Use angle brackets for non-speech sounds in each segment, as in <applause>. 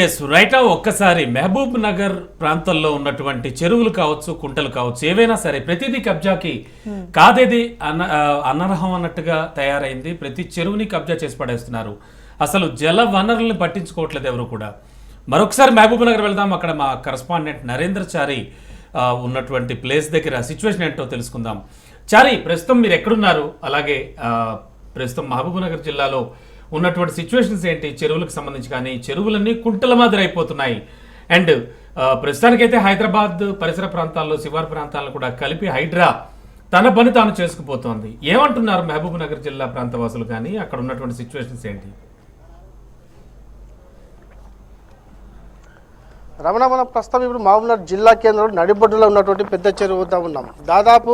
Yes right ఒక్కసారి మహబూబ్ నగర్ ప్రాంతంలో ఉన్నటువంటి చెరువులు కావచ్చు కుంటలు కావచ్చు ఏవైనా సరే ప్రతిదీ కబ్జాకి కాదేది అన అనర్హం అన్నట్టుగా తయారైంది. ప్రతి చెరువుని కబ్జా చేసి పడేస్తున్నారు. అసలు జల వనరుల్ని పట్టించుకోవట్లేదు ఎవరు కూడా. మరొకసారి మహబూబ్ నగర్ వెళ్దాం. అక్కడ మా కరస్పాండెంట్ నరేంద్ర చారి ఉన్నటువంటి ప్లేస్ దగ్గర సిచ్యువేషన్ ఏంటో తెలుసుకుందాం. చారి ప్రస్తుతం మీరు ఎక్కడున్నారు? అలాగే ప్రస్తుతం మహబూబ్ నగర్ జిల్లాలో ఉన్నటువంటి సిచ్యువేషన్స్ ఏంటి? చెరువులకు సంబంధించి కానీ చెరువులన్నీ కుంటల మాదిరి అయిపోతున్నాయి. అండ్ ప్రస్తుతానికైతే హైదరాబాద్ పరిసర ప్రాంతాల్లో శివారు ప్రాంతాలను కూడా కలిపి హైడ్రా తన పని తాను చేసుకుపోతోంది. ఏమంటున్నారు మహబూబ్ నగర్ జిల్లా ప్రాంతవాసులు కానీ? అక్కడ ఉన్నటువంటి సిచ్యువేషన్స్ ఏంటి? రమణ మనం ప్రస్తుతం ఇప్పుడు మహబూబ్నగర్ జిల్లా కేంద్రంలో నడిబొడ్డులో ఉన్నటువంటి పెద్ద చెరువు వద్ద ఉన్నాం. దాదాపు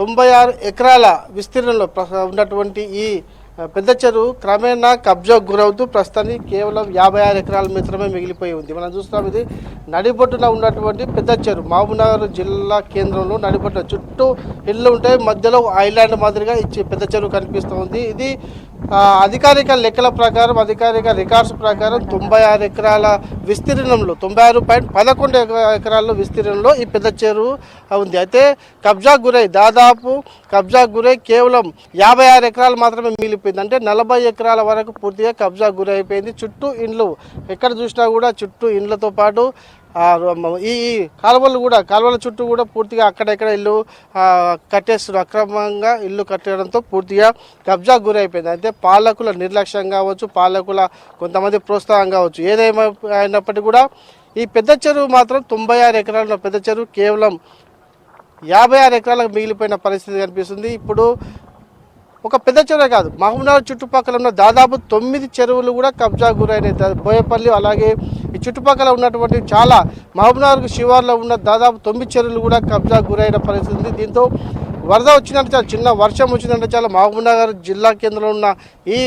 తొంభై ఆరు ఎకరాల విస్తీర్ణంలో ఉన్నటువంటి ఈ పెద్ద చెరువు క్రమేణా కబ్జాకు గురవుతూ ప్రస్తుతానికి కేవలం యాభై ఆరు ఎకరాలు మాత్రమే మిగిలిపోయి ఉంది. మనం చూస్తున్నాం ఇది నడిబొట్టున ఉన్నటువంటి పెద్ద చెరువు. మహబూబ్నగర్ జిల్లా కేంద్రంలో నడిబొట్టు చుట్టూ ఇళ్ళు ఉంటాయి. మధ్యలో ఐలాండ్ మాదిరిగా ఇచ్చి పెద్ద చెరువు కనిపిస్తుంది ఇది అధికారిక లెక్కల ప్రకారం అధికారిక రికార్డ్స్ ప్రకారం తొంభై ఆరు ఎకరాల విస్తీర్ణంలో తొంభై ఆరు పాయింట్ పదకొండు ఎకరాల్లో ఎకరాల విస్తీర్ణంలో ఈ పెద్ద చెరువు ఉంది. అయితే కబ్జా గురై దాదాపు కబ్జా గురై కేవలం యాభై ఆరు ఎకరాలు మాత్రమే మిగిలిపోయింది. అంటే నలభై ఎకరాల వరకు పూర్తిగా కబ్జా గురి అయిపోయింది చుట్టూ ఇండ్లు ఎక్కడ చూసినా కూడా చుట్టూ ఇండ్లతో పాటు ఈ కాలువలు కూడా కాలువల చుట్టూ కూడా పూర్తిగా అక్కడెక్కడ ఇల్లు కట్టేస్తున్నారు. అక్రమంగా ఇల్లు కట్టడంతో పూర్తిగా కబ్జా గురైపోయింది. అయితే పాలకుల నిర్లక్ష్యం కావచ్చు పాలకుల కొంతమంది ప్రోత్సాహం కావచ్చు. ఏదేమై అయినప్పటికీ కూడా ఈ పెద్ద చెరువు మాత్రం తొంభై ఆరు ఎకరాల పెద్ద చెరువు కేవలం యాభై ఆరు ఎకరాలకు మిగిలిపోయిన పరిస్థితి కనిపిస్తుంది. ఇప్పుడు ఒక పెద్ద చెరువు కాదు. మహబూబ్నగర్ చుట్టుపక్కల ఉన్న దాదాపు తొమ్మిది చెరువులు కూడా కబ్జా గురైనాయి. బోయపల్లి అలాగే ఈ చుట్టుపక్కల ఉన్నటువంటి చాలా మహబూబ్నగర్ శివార్లో ఉన్న దాదాపు తొమ్మిది చెరువులు కూడా కబ్జా గురైన పరిస్థితి ఉంది. దీంతో వరద వచ్చిందంటే చాలా చిన్న వర్షం వచ్చిందంటే చాలా మహబూబ్నగర్ జిల్లా కేంద్రంలో ఉన్న ఈ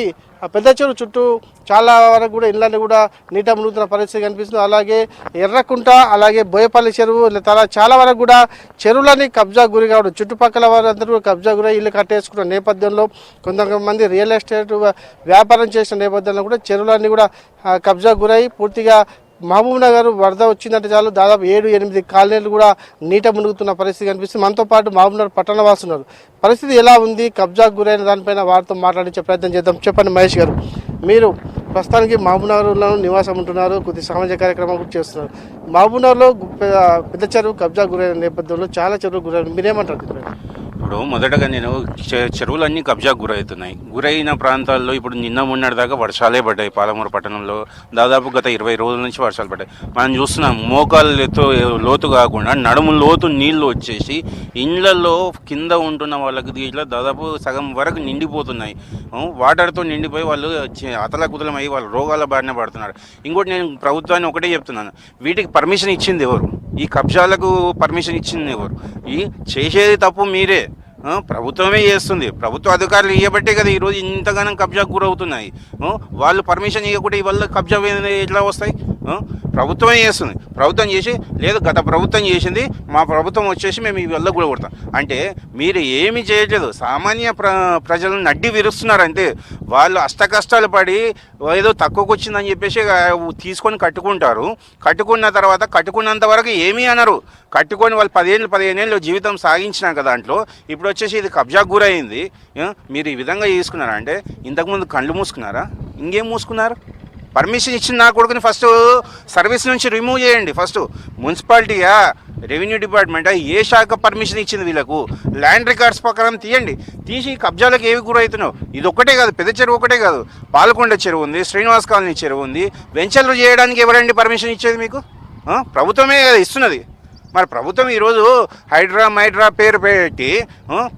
ఆ పెద్ద చెరువు చుట్టూ చాలా వరకు కూడా ఇళ్ళని కూడా నీట మునుగుతున్న పరిస్థితి కనిపిస్తుంది. అలాగే ఎర్రకుంట అలాగే బోయపల్లి చెరువు తలా చాలా వరకు కూడా చెరువులని కబ్జా గురి కావడం చుట్టుపక్కల వారందరూ కూడా కబ్జా గురై ఇల్లు కట్టేసుకున్న నేపథ్యంలో కొంతమంది రియల్ ఎస్టేట్ వ్యాపారం చేసిన నేపథ్యంలో కూడా చెరువులన్నీ కూడా కబ్జా గురై పూర్తిగా మహబూబ్ నగర్ వరద వచ్చిందంటే చాలు. దాదాపు ఏడు ఎనిమిది కాలనీలు కూడా నీట మునుగుతున్న పరిస్థితి కనిపిస్తుంది. మనతో పాటు మహబూబ్ నగర్ పట్టణ వాసున్నారు పరిస్థితి ఎలా ఉంది? కబ్జాకు గురైన దానిపైన వారితో మాట్లాడించే ప్రయత్నం చేద్దాం. చెప్పండి మహేష్ గారు. మీరు ప్రస్తుతానికి మహబూబ్ నగర్లో నివాసం ఉంటున్నారు. కొద్ది సామాజిక కార్యక్రమాలు కూడా చేస్తున్నారు. మహబూబ్ నగర్లో పెద్ద చెరువు కబ్జా గురైన నేపథ్యంలో చాలా చెరువులు గురైన మీరేమంటారు ఇప్పుడు మొదటగా నేను చె- చెరువులన్నీ కబ్జాకు గురవుతున్నాయి. గురైన ప్రాంతాల్లో ఇప్పుడు నిన్న మొన్నటిదాకా వర్షాలే పడ్డాయి. పాలమూరు పట్టణంలో దాదాపు గత ఇరవై రోజుల నుంచి వర్షాలు పడ్డాయి. మనం చూస్తున్నాం మోకాలు ఎత్తు లోతు కాకుండా నడుము లోతు నీళ్ళు వచ్చేసి ఇండ్లలో కింద ఉంటున్న వాళ్ళకి ఇట్లా దాదాపు సగం వరకు నిండిపోతున్నాయి. వాటర్తో నిండిపోయి వాళ్ళు అతల అతలకుతలం అయ్యి వాళ్ళు రోగాల బారిన పడుతున్నారు. ఇంకోటి నేను ప్రభుత్వాన్ని ఒకటే చెప్తున్నాను. వీటికి పర్మిషన్ ఇచ్చింది ఎవరు? ఈ కబ్జాలకు పర్మిషన్ ఇచ్చింది ఎవరు? ఈ చేసేది తప్పు మీరే. ప్రభుత్వమే చేస్తుంది. ప్రభుత్వ అధికారులు ఇవ్వబట్టే కదా ఈరోజు ఇంతగానం కబ్జాకు గురవుతున్నాయి. వాళ్ళు పర్మిషన్ ఇవ్వకుంటే ఇవల్ల కబ్జా ఎట్లా వస్తాయి? ప్రభుత్వమే చేస్తుంది. ప్రభుత్వం చేసి లేదు గత ప్రభుత్వం చేసింది మా ప్రభుత్వం వచ్చేసి మేము ఈ వల్ల కూడా కొడతాం. అంటే మీరు ఏమి చేయట్లేదు. సామాన్య ప్ర ప్రజలను నడ్డి విరుస్తున్నారు అంతే వాళ్ళు అష్టకష్టాలు పడి ఏదో తక్కువకు వచ్చిందని చెప్పేసి తీసుకొని కట్టుకుంటారు. కట్టుకున్న తర్వాత కట్టుకున్నంత వరకు ఏమీ అనరు. కట్టుకొని వాళ్ళు పదిహేను పదిహేను ఏళ్ళు జీవితం సాగించినాక దాంట్లో ఇప్పుడు వచ్చేసి ఇది కబ్జాకు గురైంది. మీరు ఈ విధంగా చేసుకున్నారా? అంటే ఇంతకుముందు కళ్ళు మూసుకున్నారా? ఇంకేం మూసుకున్నారు? పర్మిషన్ ఇచ్చిన నా కొడుకుని ఫస్ట్ సర్వీస్ నుంచి రిమూవ్ చేయండి. ఫస్ట్ మున్సిపాలిటీయా రెవెన్యూ డిపార్ట్మెంటా ఏ శాఖ పర్మిషన్ ఇచ్చింది వీళ్ళకు? ల్యాండ్ రికార్డ్స్ ప్రకారం తీయండి. తీసి కబ్జాలకు ఏవి గురవుతున్నావు? ఇది ఒక్కటే కాదు పెద్ద చెరువు ఒకటే కాదు. పాలకొండ చెరువు ఉంది శ్రీనివాస్ కాలనీ చెరువు ఉంది. వెంచర్లు చేయడానికి ఎవరండి పర్మిషన్ ఇచ్చేది మీకు? ప్రభుత్వమే కదా ఇస్తున్నది. మరి ప్రభుత్వం ఈరోజు హైడ్రా మైడ్రా పేరు పెట్టి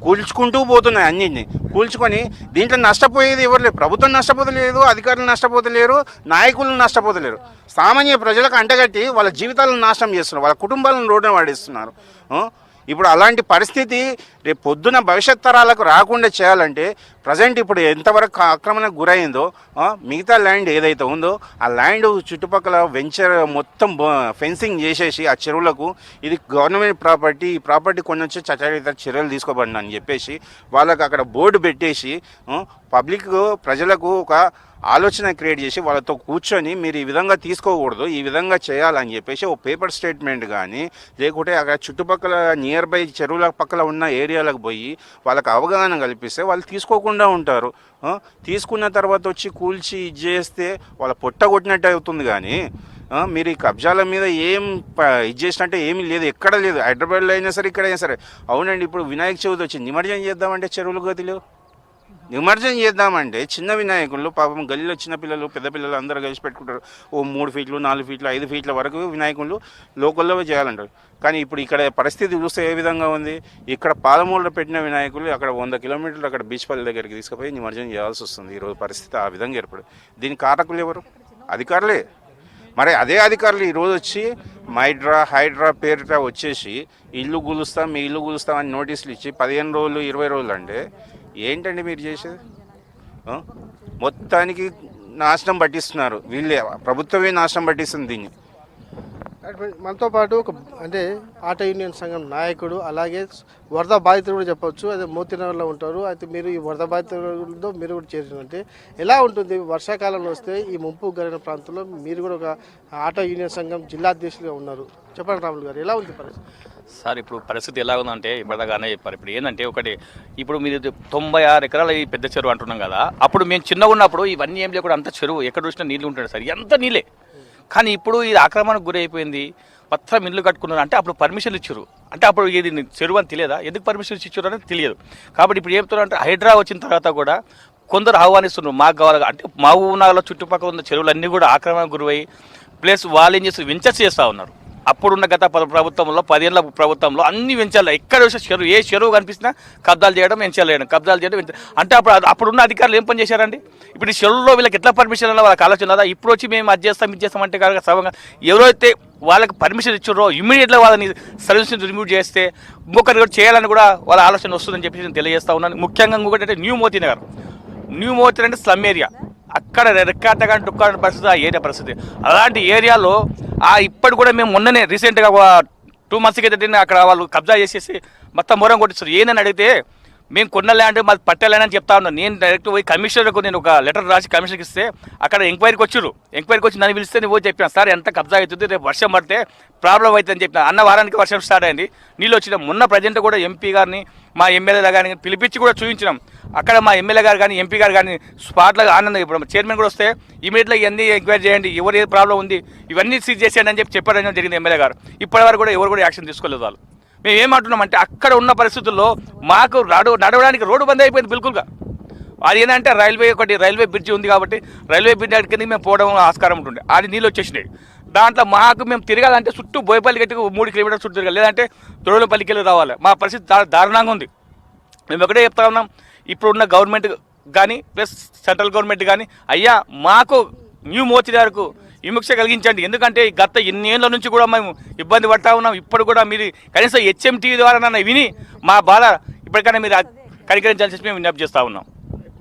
కూల్చుకుంటూ పోతున్నాయి అన్నింటిని. కూల్చుకొని దీంట్లో నష్టపోయేది ఎవరు లేరు. ప్రభుత్వం నష్టపోతలేదు అధికారులు నష్టపోతలేరు నాయకులు నష్టపోతలేరు. సామాన్య ప్రజలకు అంటగట్టి వాళ్ళ జీవితాలను నాశనం చేస్తున్నారు వాళ్ళ కుటుంబాలను రోడ్డున వాడిస్తున్నారు ఇప్పుడు అలాంటి పరిస్థితి రేపు పొద్దున భవిష్యత్ తరాలకు రాకుండా చేయాలంటే ప్రజెంట్ ఇప్పుడు ఎంతవరకు ఆక్రమణకు గురైందో మిగతా ల్యాండ్ ఏదైతే ఉందో ఆ ల్యాండ్ చుట్టుపక్కల వెంచర్ మొత్తం ఫెన్సింగ్ చేసేసి ఆ చెరువులకు ఇది గవర్నమెంట్ ప్రాపర్టీ ఈ ప్రాపర్టీ కొన్ని వచ్చి చట్టరీత చర్యలు తీసుకోబడిన అని చెప్పేసి వాళ్ళకు అక్కడ బోర్డు పెట్టేసి పబ్లిక్ ప్రజలకు ఒక ఆలోచన క్రియేట్ చేసి వాళ్ళతో కూర్చొని మీరు ఈ విధంగా తీసుకోకూడదు ఈ విధంగా చేయాలని చెప్పేసి ఒక పేపర్ స్టేట్మెంట్ కానీ లేకుంటే అక్కడ చుట్టుపక్కల నియర్ బై చెరువుల పక్కల ఉన్న ఏరియాలకు పోయి వాళ్ళకి అవగాహన కల్పిస్తే వాళ్ళు తీసుకోకుండా ఉంటారు. తీసుకున్న తర్వాత వచ్చి కూల్చి ఇది చేస్తే వాళ్ళ పొట్ట కొట్టినట్టు అవుతుంది కానీ మీరు ఈ కబ్జాల మీద ఏం ఇది చేసినట్టే ఏమీ లేదు ఎక్కడ లేదు. హైదరాబాద్లో అయినా సరే ఇక్కడ అయినా సరే. అవునండి ఇప్పుడు వినాయక చవితి వచ్చింది. నిమజ్జనం చేద్దామంటే చెరువులు గదిలో? నిమజ్జనం చేద్దామంటే చిన్న వినాయకులు పాపం గల్లీలో చిన్న పిల్లలు పెద్ద పిల్లలు అందరూ కలిసి పెట్టుకుంటారు. ఓ మూడు ఫీట్లు నాలుగు ఫీట్లు ఐదు ఫీట్ల వరకు వినాయకులు లోకల్లో చేయాలంటారు. కానీ ఇప్పుడు ఇక్కడ పరిస్థితి చూస్తే ఏ విధంగా ఉంది? ఇక్కడ పాలమూలలో పెట్టిన వినాయకులు అక్కడ వంద కిలోమీటర్లు అక్కడ బీచ్పల్లి దగ్గరికి తీసుకుపోయి నిమజ్జనం చేయాల్సి వస్తుంది. ఈరోజు పరిస్థితి ఆ విధంగా ఏర్పడు దీని కారకులు ఎవరు? అధికారులే. మరి అదే అధికారులు ఈరోజు వచ్చి మైడ్రా హైడ్రా పేరిట వచ్చేసి ఇల్లు గులుస్తాం మీ ఇల్లు గులుస్తాం అని నోటీసులు ఇచ్చి పదిహేను రోజులు ఇరవై రోజులు అంటే ఏంటండి మీరు చేసేది? మొత్తానికి నాశనం పట్టిస్తున్నారు. వీళ్ళే ప్రభుత్వమే నాశనం పట్టిస్తుంది దీన్ని. మనతో పాటు ఒక అంటే ఆటో యూనియన్ సంఘం నాయకుడు అలాగే వరద బాధితులు కూడా చెప్పొచ్చు. అదే మోతినగర్లో ఉంటారు. అయితే మీరు ఈ వరద బాధితులతో మీరు కూడా చేరినట్టే. ఎలా ఉంటుంది? వర్షాకాలంలో వస్తే ఈ ముంపు గురైన ప్రాంతంలో మీరు కూడా ఒక ఆటో యూనియన్ సంఘం జిల్లా అధ్యక్షులుగా ఉన్నారు. చెప్పండి రాములు గారు ఎలా ఉంది పరిస్థితి? సార్ ఇప్పుడు పరిస్థితి ఎలా ఉందంటే ఇప్పటిదాకానే చెప్పారు. ఇప్పుడు ఏంటంటే ఒకటి ఇప్పుడు మీరు తొంభై ఆరు ఎకరాల ఈ పెద్ద చెరువు అంటున్నాం కదా అప్పుడు మేము చిన్నగా ఉన్నప్పుడు ఇవన్నీ ఏం లేకుండా అంత చెరువు ఎక్కడ చూసినా నీళ్ళు ఉంటాడు సార్ ఎంత నీళ్ళే. కానీ ఇప్పుడు ఇది ఆక్రమణకు గురైపోయింది పత్రం మొత్తం ఇల్లు కట్టుకున్నారు అంటే అప్పుడు పర్మిషన్ ఇచ్చారు. అంటే అప్పుడు ఇది చెరువు అని తెలియదా? ఎందుకు పర్మిషన్ ఇచ్చారు అనేది తెలియదు. కాబట్టి ఇప్పుడు ఏం అంటే హైడ్రా వచ్చిన తర్వాత కూడా కొందరు ఆహ్వానిస్తున్నారు మాకు కావాలి అంటే మా ఊనాలో చుట్టుపక్కల ఉన్న చెరువులన్నీ కూడా ఆక్రమణకు గురవై ప్లస్ వాళ్ళు ఏం చేస్తారు వెంచర్స్ చేస్తూ ఉన్నారు. అప్పుడున్న గత పద ప్రభుత్వంలో పదేళ్ళ ప్రభుత్వంలో అన్ని వెంచాలి ఎక్కడ చెరువు ఏ చెరువు కనిపిస్తున్నా కబ్జాలు చేయడం వెంచాలేయడం కబ్జాలు చేయడం అంటే అప్పుడు అప్పుడున్న అధికారులు ఏం పని చేశారండి? ఇప్పుడు ఈ చెరువులో వీళ్ళకి ఎట్లా పర్మిషన్ అన్న వాళ్ళకి ఆలోచన ఉందా? ఇప్పుడు వచ్చి మేము అది చేస్తాం ఇది చేస్తాం అంటే కనుక సభంగా ఎవరైతే వాళ్ళకి పర్మిషన్ ఇచ్చారో ఇమీడియట్గా వాళ్ళని సర్వీస్ రిమూవ్ చేస్తే ఇంకొకరు కూడా చేయాలని కూడా వాళ్ళ ఆలోచన వస్తుందని చెప్పి నేను తెలియజేస్తా ఉన్నాను. ముఖ్యంగా ఇంకొకటి అంటే న్యూ మోతీ నగర్. న్యూ మోతీ అంటే స్లమ్ ఏరియా. అక్కడ రెక్కాటగా టుక్కాడ పరిస్థితి ఆ ఏరియా పరిస్థితి. అలాంటి ఏరియాలో ఆ ఇప్పటి కూడా మేము మొన్ననే రీసెంట్గా టూ మంత్స్ క్రితం అక్కడ వాళ్ళు కబ్జా చేసేసి మొత్తం మూరం కొట్టిస్తారు ఏందని అడిగితే మేము కొన్న ల్యాండ్ మాది పట్టలేనని అని చెప్తా ఉన్నాను నేను డైరెక్ట్ పోయి కమిషనర్కు నేను ఒక లెటర్ రాసి కమిషనర్కి ఇస్తే అక్కడ ఎంక్వైరీకి వచ్చారు ఎంక్వైరీకి వచ్చి నన్ను పిలిస్తే నేను చెప్పాను సార్ ఎంత కబ్జా అవుతుంది? రేపు వర్షం పడితే ప్రాబ్లం అవుతుందని చెప్పిన. అన్న వారానికి వర్షం స్టార్ట్ అయింది. నీళ్ళు వచ్చిన మొన్న ప్రజెంట్ కూడా ఎంపీ గారిని మా ఎమ్మెల్యే గారిని పిలిపించి కూడా చూపించినాం అక్కడ మా ఎమ్మెల్యే గారు కానీ ఎంపీ గారు కానీ స్పాట్లో ఆనందం ఇప్పుడు చైర్మన్ కూడా వస్తే ఇమీడియట్గా ఇవన్నీ ఎంక్వైరీ చేయండి. ఎవరు ఏ ప్రాబ్లం ఉంది? ఇవన్నీ సీజ్ చేసేయండి అని చెప్పి చెప్పడం జరిగింది ఎమ్మెల్యే గారు. ఇప్పటివరకు కూడా ఎవరు కూడా యాక్షన్ తీసుకోలేదు వాళ్ళు. మేము ఏమంటున్నామంటే అక్కడ ఉన్న పరిస్థితుల్లో మాకు నడు నడవడానికి రోడ్డు బంద్ అయిపోయింది బిల్కుల్గా. అది ఏంటంటే రైల్వే ఒకటి రైల్వే బ్రిడ్జి ఉంది కాబట్టి రైల్వే బ్రిడ్జ్ అక్కడికి మేము పోవడం ఆస్కారం ఉంటుంది అది నీళ్ళు వచ్చేసినాయి. దాంట్లో మాకు మేము తిరగాలంటే చుట్టూ బోయపల్లి గట్టి మూడు కిలోమీటర్స్ చుట్టూ తిరగాలి. లేదంటే తొడులపల్లికి వెళ్ళి రావాలి. మా పరిస్థితి దారుణంగా ఉంది. మేము ఒకటే చెప్తా ఉన్నాం. ఇప్పుడున్న గవర్నమెంట్ కానీ ప్లస్ సెంట్రల్ గవర్నమెంట్ కానీ అయ్యా మాకు న్యూ మోతీ విముక్ష కలిగించండి. ఎందుకంటే గత ఎన్నేళ్ళ నుంచి కూడా మేము ఇబ్బంది పడతా ఉన్నాం. ఇప్పుడు కూడా మీరు కనీసం హెచ్ఎంటీ ద్వారా నన్ను విని మా బాధ ఇప్పటికైనా మీరు కనికరించాలని చెప్పి మేము విజ్ఞప్తి చేస్తూ ఉన్నాం.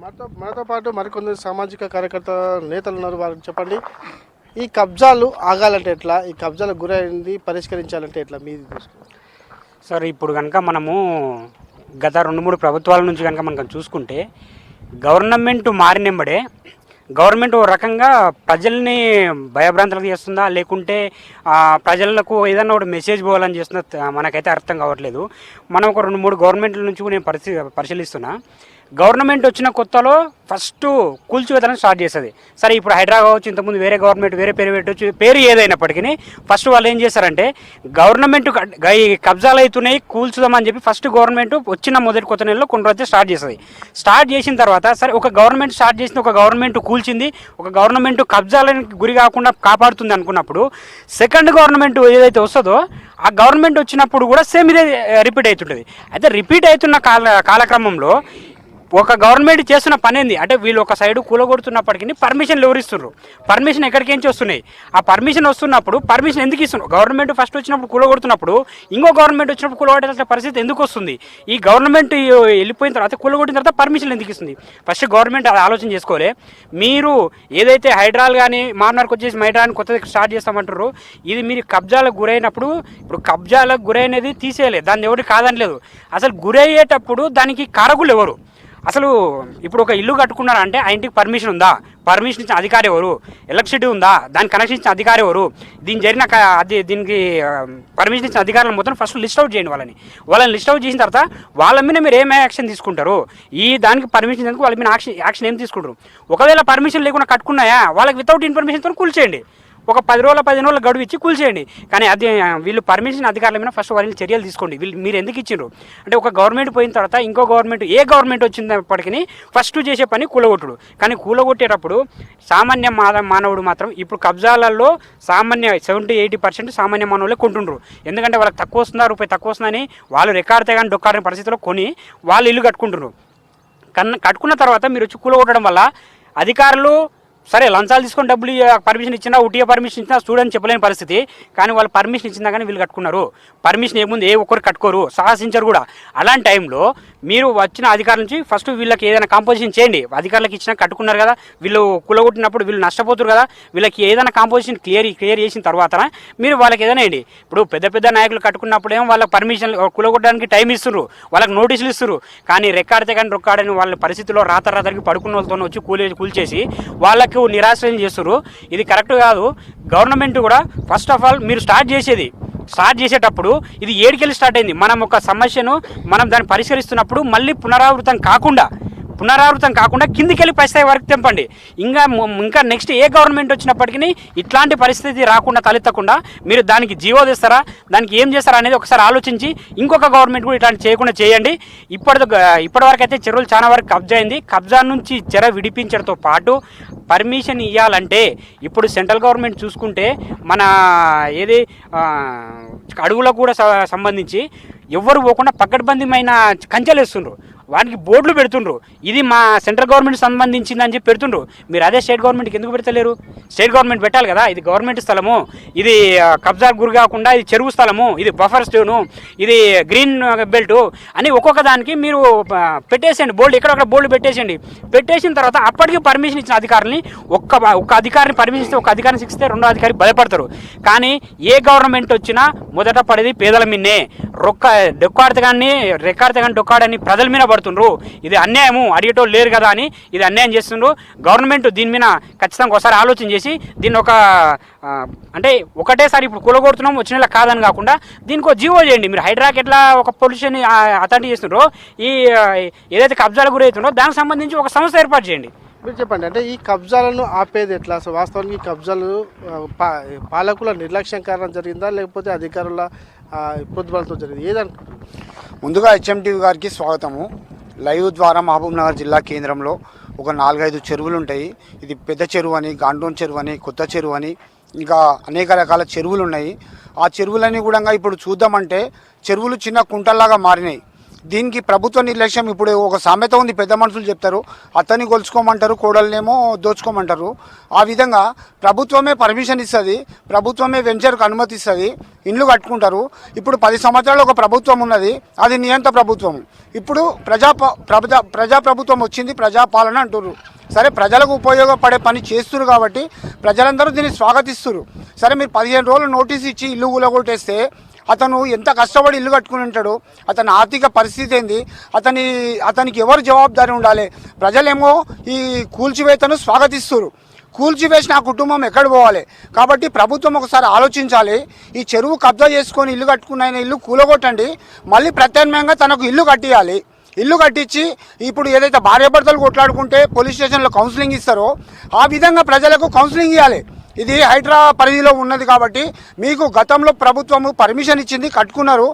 మనతో మనతో పాటు మరికొందరు సామాజిక కార్యకర్త నేతలు ఉన్నారు. వారికి చెప్పండి. ఈ కబ్జాలు ఆగాలంటే ఎట్లా? ఈ కబ్జాలకు గురైంది పరిష్కరించాలంటే ఎట్లా? మీది. సార్ ఇప్పుడు కనుక మనము గత రెండు మూడు ప్రభుత్వాల నుంచి కనుక మనం చూసుకుంటే గవర్నమెంట్ మారినెంబడే గవర్నమెంట్ ఓ రకంగా ప్రజల్ని భయభ్రాంతులకు చేస్తుందా లేకుంటే ప్రజలకు ఏదైనా ఒకటి మెసేజ్ పోవాలని చేస్తుందా మనకైతే అర్థం కావట్లేదు. మనం ఒక రెండు మూడు గవర్నమెంట్ల నుంచి కూడా నేను పరిశీ పరిశీలిస్తున్నా. గవర్నమెంట్ వచ్చిన కొత్తలో ఫస్ట్ కూల్చివేతనం స్టార్ట్ చేస్తుంది. సరే ఇప్పుడు హైదరాబాద్ కావచ్చు ఇంతకుముందు వేరే గవర్నమెంట్ వేరే పేరు పెట్టవచ్చు పేరు ఏదైనప్పటికీ ఫస్ట్ వాళ్ళు ఏం చేశారంటే గవర్నమెంట్ ఈ కబ్జాలు అవుతున్నాయి కూల్చుదామని చెప్పి ఫస్ట్ గవర్నమెంట్ వచ్చిన మొదటి కొత్త నెలలో కొన్ని రోజులు స్టార్ట్ చేస్తుంది. స్టార్ట్ చేసిన తర్వాత సరే ఒక గవర్నమెంట్ స్టార్ట్ చేసింది ఒక గవర్నమెంట్ కూల్చింది ఒక గవర్నమెంట్ కబ్జాలకు గురి కాకుండా కాపాడుతుంది అనుకున్నప్పుడు సెకండ్ గవర్నమెంట్ ఏదైతే వస్తుందో ఆ గవర్నమెంట్ వచ్చినప్పుడు కూడా సేమ్ ఇదే రిపీట్ అవుతుంటుంది. అయితే రిపీట్ అవుతున్న కాల కాలక్రమంలో ఒక గవర్నమెంట్ చేస్తున్న పని ఏంది అంటే వీళ్ళు ఒక సైడ్ కూలగొడుతున్నప్పటికీ పర్మిషన్లు ఎవరిస్తున్నారు పర్మిషన్ ఎక్కడికి వస్తున్నాయి ఆ పర్మిషన్ వస్తున్నప్పుడు పర్మిషన్ ఎందుకు ఇస్తున్నారు? గవర్నమెంట్ ఫస్ట్ వచ్చినప్పుడు కూలగొడుతున్నప్పుడు ఇంకో గవర్నమెంట్ వచ్చినప్పుడు కూలగొట్టాల్సిన పరిస్థితి ఎందుకు వస్తుంది? ఈ గవర్నమెంట్ వెళ్ళిపోయిన తర్వాత కూలగొట్టిన తర్వాత పర్మిషన్ ఎందుకు ఇస్తుంది? ఫస్ట్ గవర్నమెంట్ అది ఆలోచన చేసుకోలే. మీరు ఏదైతే హైడ్రాల్ కానీ మార్నార్కి వచ్చేసి మైడ్రాన్ కొత్తది స్టార్ట్ చేస్తామంటారు ఇది మీరు కబ్జాలకు గురైనప్పుడు ఇప్పుడు కబ్జాలకు గురైనది తీసేయలేదు దాన్ని ఎవరు కాదనలేదు. అసలు గురయ్యేటప్పుడు దానికి కారకులు ఎవరు? అసలు ఇప్పుడు ఒక ఇల్లు కట్టుకున్నారంటే ఆ ఇంటికి పర్మిషన్ ఉందా? పర్మిషన్ ఇచ్చిన అధికారి ఎవరు? ఎలక్ట్రిసిటీ ఉందా? దానికి కనెక్షన్ ఇచ్చిన అధికారి ఎవరు? దీని జరిగిన అది దీనికి పర్మిషన్ ఇచ్చిన అధికారులు మొత్తం ఫస్ట్ లిస్ట్ అవుట్ చేయండి వాళ్ళని. వాళ్ళని లిస్ట్ అవుట్ చేసిన తర్వాత వాళ్ళ మీద మీరు ఏం యాక్షన్ తీసుకుంటారు? ఈ దానికి పర్మిషన్ ఇచ్చినందుకు వాళ్ళ మీద యాక్షన్ యాక్షన్ ఏం తీసుకుంటారు? ఒకవేళ పర్మిషన్ లేకుండా కట్టుకున్నాయా? వాళ్ళకి వితౌట్ ఇన్ఫర్మేషన్తో కూల్చేయండి. ఒక పది రోజుల పదిహేను రోజులు గడువు ఇచ్చి కూల్చేయండి కానీ అది వీళ్ళు పర్మిషన్ అధికారుల మీద ఫస్ట్ వారిని చర్యలు తీసుకోండి. వీళ్ళు మీరు ఎందుకు ఇచ్చిండ్రు? అంటే ఒక గవర్నమెంట్ పోయిన తర్వాత ఇంకో గవర్నమెంట్ ఏ గవర్నమెంట్ వచ్చినప్పటికీ ఫస్ట్ చేసే పని కూలగొట్టుడు. కానీ కూలగొట్టేటప్పుడు సామాన్య మాన మానవుడు మాత్రం ఇప్పుడు కబ్జాలలో సామాన్య సెవెంటీ ఎయిటీ పర్సెంట్ సామాన్య మానవులే కొంటుండ్రు. ఎందుకంటే వాళ్ళకి తక్కువ వస్తుందా రూపాయి తక్కువ వస్తుందని వాళ్ళు రికార్డ్ కానీ డొక్కారని పరిస్థితిలో కొని వాళ్ళు ఇల్లు కట్టుకుంటున్నారు కన్న కట్టుకున్న తర్వాత మీరు వచ్చి కూలగొట్టడం వల్ల అధికారులు సరే లంచాలు తీసుకొని డబ్బులు పర్మిషన్ ఇచ్చినా ఉటిగా పర్మిషన్ ఇచ్చినా స్టూడెంట్ చెప్పలేని పరిస్థితి. కానీ వాళ్ళు పర్మిషన్ ఇచ్చినా కానీ వీళ్ళు కట్టుకున్నారు. పర్మిషన్ ఏముంది? ఏ ఒక్కరు కట్టుకోరు. సాహసించరు కూడా. అలాంటి టైంలో మీరు వచ్చిన అధికారుల నుంచి ఫస్ట్ వీళ్ళకి ఏదైనా కాంపోజిషన్ చేయండి. అధికారులకు ఇచ్చినా కట్టుకున్నారు కదా. వీళ్ళు కులగొట్టినప్పుడు వీళ్ళు నష్టపోతారు కదా. వీళ్ళకి ఏదైనా కాంపోజిషన్ క్లియర్ క్లియర్ చేసిన తర్వాత మీరు వాళ్ళకి ఏదైనా వేయండి. ఇప్పుడు పెద్ద పెద్ద నాయకులు కట్టుకున్నప్పుడు ఏమో వాళ్ళకి పర్మిషన్ కులగొట్టడానికి టైం ఇస్తున్నారు వాళ్ళకి నోటీసులు ఇస్తున్నారు కానీ రెక్కాడితే కానీ రొక్కాడని వాళ్ళ పరిస్థితిలో రాత రాతరికి పడుకున్న వాళ్ళతో వచ్చి కూలే కూల్చేసి వాళ్ళకి నిరాశ్రయం చేస్తారు ఇది కరెక్ట్ కాదు. గవర్నమెంట్ కూడా ఫస్ట్ ఆఫ్ ఆల్ మీరు స్టార్ట్ చేసేది స్టార్ట్ చేసేటప్పుడు ఇది ఏడికెళ్ళి స్టార్ట్ అయింది. మనం ఒక సమస్యను మనం దాన్ని పరిష్కరిస్తున్నప్పుడు మళ్ళీ పునరావృతం కాకుండా పునరావృతం కాకుండా కిందికెళ్ళి పై స్థాయి వరకు తెంపండి. ఇంకా ఇంకా నెక్స్ట్ ఏ గవర్నమెంట్ వచ్చినప్పటికీ ఇట్లాంటి పరిస్థితి రాకుండా తలెత్తకుండా మీరు దానికి జీవో తెస్తారా దానికి ఏం చేస్తారా అనేది ఒకసారి ఆలోచించి ఇంకొక గవర్నమెంట్ కూడా ఇట్లాంటి చేయకుండా చేయండి. ఇప్పటి ఇప్పటివరకు అయితే చెరువులు చాలా వరకు కబ్జా అయింది. కబ్జా నుంచి చెర విడిపించడంతో పాటు పర్మిషన్ ఇవ్వాలంటే ఇప్పుడు సెంట్రల్ గవర్నమెంట్ చూసుకుంటే మన ఏది అడవులకు కూడా సంబంధించి ఎవ్వరు పోకుండా పకడ్బందీమైన కంచెలు వేస్తుండ్రు వాటికి బోర్డులు పెడుతుండ్రు. ఇది మా సెంట్రల్ గవర్నమెంట్ సంబంధించిందని చెప్పి పెడుతుండ్రు. మీరు అదే స్టేట్ గవర్నమెంట్కి ఎందుకు పెడతలేరు? స్టేట్ గవర్నమెంట్ పెట్టాలి కదా? ఇది గవర్నమెంట్ స్థలము. ఇది కబ్జా గురి కాకుండా ఇది చెరువు స్థలము. ఇది బఫర్ స్టోను. ఇది గ్రీన్ బెల్ట్ అని ఒక్కొక్క దానికి మీరు పెట్టేసేయండి. బోర్డు ఎక్కడొక్కడ బోర్డు పెట్టేసేయండి. పెట్టేసిన తర్వాత అప్పటికి పర్మిషన్ ఇచ్చిన అధికారులని ఒక్క ఒక్క అధికారిని పర్మిషన్ ఇస్తే ఒక అధికారిని ఇస్తే రెండో అధికారి భయపడతారు. కానీ ఏ గవర్నమెంట్ వచ్చినా మొదట పడేది పేదల మిన్నే. రొక్క డొక్కాడత కానీ రెక్కాడత కానీ డొక్కాడని ప్రజల మీద పడుతుండ్రు ఇది అన్యాయము. అడిగేటోళ్ళు లేరు కదా అని ఇది అన్యాయం చేస్తుండ్రు. గవర్నమెంట్ దీని మీద ఖచ్చితంగా ఒకసారి ఆలోచన చేసి దీన్ని ఒక అంటే ఒకటేసారి ఇప్పుడు కూలగొడుతున్నాం వచ్చిన నెల కాదని కాకుండా దీనికి ఒక జీవో చేయండి. మీరు హైడ్రాక్ ఎట్లా ఒక పొల్యూషన్ అథారిటీ చేస్తుండ్రో ఈ ఏదైతే కబ్జాల గురి అవుతుందో దానికి సంబంధించి ఒక సంస్థ ఏర్పాటు చేయండి. మీరు చెప్పండి అంటే ఈ కబ్జాలను ఆపేది ఎట్లా? అసలు వాస్తవానికి కబ్జాలు పాలకుల నిర్లక్ష్యం కారణం జరిగిందా? లేకపోతే అధికారుల ఆ, పొద్దుబలతో జరిగింది? ఏదనుకుంటున్నారు? ముందుగా హెచ్ఎంటీవీ గారికి స్వాగతము. లైవ్ ద్వారా మహబూబ్నగర్ జిల్లా కేంద్రంలో ఒక నాలుగైదు చెరువులు ఉంటాయి ఇది పెద్ద చెరువు అని గాండోన్ చెరువు అని కొత్త చెరువు అని ఇంకా అనేక రకాల చెరువులు ఉన్నాయి ఆ చెరువులన్నీ కూడా ఇప్పుడు చూద్దామంటే చెరువులు చిన్న కుంటల్లాగా మారినాయి. దీనికి ప్రభుత్వ నిర్లక్ష్యం ఇప్పుడు ఒక సామెత ఉంది పెద్ద మనుషులు చెప్తారు అతన్ని కొలుచుకోమంటారు కోడలనేమో దోచుకోమంటారు. ఆ విధంగా ప్రభుత్వమే పర్మిషన్ ఇస్తుంది ప్రభుత్వమే వెంచర్కు అనుమతి ఇస్తుంది ఇండ్లు కట్టుకుంటారు. ఇప్పుడు పది సంవత్సరాలు ఒక ప్రభుత్వం ఉన్నది అది నియంత ప్రభుత్వం. ఇప్పుడు ప్రజా ప్రజా ప్రజాప్రభుత్వం వచ్చింది ప్రజాపాలన అంటున్నారు సరే ప్రజలకు ఉపయోగపడే పని చేస్తున్నారు కాబట్టి ప్రజలందరూ దీన్ని స్వాగతిస్తున్నారు సరే మీరు పదిహేను రోజులు నోటీస్ ఇచ్చి ఇల్లు కూలగొట్టేస్తే అతను ఎంత కష్టపడి ఇల్లు కట్టుకుని ఉంటాడు అతని ఆర్థిక పరిస్థితి ఏంది అతని అతనికి ఎవరు జవాబుదారి ఉండాలి? ప్రజలేమో ఈ కూల్చివేతను స్వాగతిస్తున్నారు కూల్చివేసిన ఆ కుటుంబం ఎక్కడ పోవాలి? కాబట్టి ప్రభుత్వం ఒకసారి ఆలోచించాలి. ఈ చెరువు కబ్జా చేసుకొని ఇల్లు కట్టుకున్న ఇల్లు కూలగొట్టండి. మళ్ళీ ప్రత్యామ్నాయంగా తనకు ఇల్లు కట్టియాలి. ఇల్లు కట్టించి ఇప్పుడు ఏదైతే భార్యాభర్తలు కొట్లాడుకుంటే పోలీస్ స్టేషన్లో కౌన్సిలింగ్ ఇస్తారో ఆ విధంగా ప్రజలకు కౌన్సిలింగ్ ఇవ్వాలి ఇది హైడ్రా పరిధిలో ఉన్నది కాబట్టి మీకు గతంలో ప్రభుత్వము పర్మిషన్ ఇచ్చింది కట్టుకున్నారు.